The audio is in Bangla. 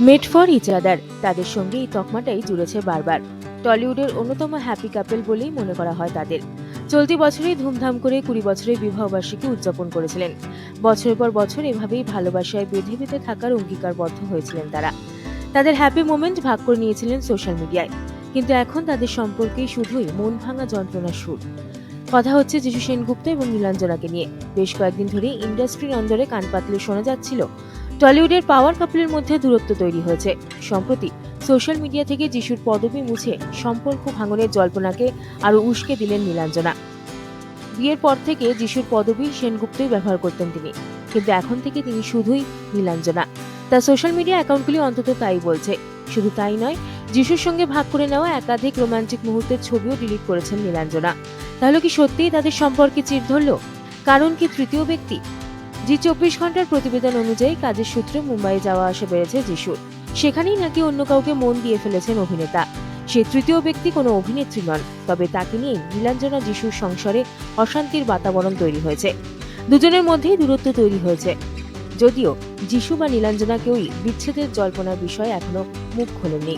মেড ফর ইচ আদার তাদের সঙ্গে এই তকমাটাই জুড়েছে বারবার। টলিউডের অন্যতম হ্যাপি কাপেল বলেই মনে করা হয় তাদের। চলতি বছরেই ধুমধাম করে কুড়ি বছরের বিবাহবার্ষিকী উদযাপন করেছিলেন। বছরের পর বছর এভাবেই ভালোবাসায় বেঁধে বেঁধে থাকার অঙ্গীকারবদ্ধ হয়েছিলেন তারা। তাদের হ্যাপি মোমেন্ট ভাগ করে নিয়েছিলেন সোশ্যাল মিডিয়ায় কিন্তু এখন তাদের সম্পর্কেই শুধুই মন ভাঙা যন্ত্রণার সুর। কথা হচ্ছে যিশু সেনগুপ্ত এবং নীলাঞ্জনাকে নিয়ে। বেশ কয়েকদিন ধরে ইন্ডাস্ট্রির অন্দরে কান পাতলে শোনা যাচ্ছিল টলিউডের পাওয়ার কাপলের মধ্যে দূরত্ব তৈরি হয়েছে। সম্প্রতি সোশ্যাল মিডিয়া থেকে যিশুর পদবি মুছে সম্পর্ক ভাঙনের জল্পনাকে আরও উস্কে দিলেন নীলাঞ্জনা। বিয়ের পর থেকে যিশুর পদবি সেনগুপ্তই ব্যবহার করতেন তিনি, কিন্তু এখন থেকে তিনি শুধুই নীলাঞ্জনা। তার সোশ্যাল মিডিয়া অ্যাকাউন্টগুলি অন্তত তাই বলছে। শুধু তাই নয়, যিশুর সঙ্গে ভাগ করে নেওয়া একাধিক রোমান্টিক মুহূর্তের ছবিও ডিলিট করেছেন নীলাঞ্জনা। তাহলে কি সত্যিই তাদের সম্পর্কে চির ধরল? কারণ কি তৃতীয় ব্যক্তি জি চব্বিশ ঘণ্টার প্রতিবেদন অনুযায়ী কাজের সূত্রে মুম্বাই যাওয়া আসা বেড়েছে যিশুর সেখানেই নাকি অন্য কাউকে মন দিয়ে ফেলেছেন অভিনেতা। সে তৃতীয় ব্যক্তি কোনো অভিনেত্রী নন, তবে তাকে নিয়ে নীলাঞ্জনা যিশুর সংসারে অশান্তির বাতাবরণ তৈরি হয়েছে। দুজনের মধ্যেই দূরত্ব তৈরি হয়েছে। যদিও যিশু বা নীলাঞ্জনা কেউই বিচ্ছেদের জল্পনার বিষয়ে এখনও মুখ খোলেননি।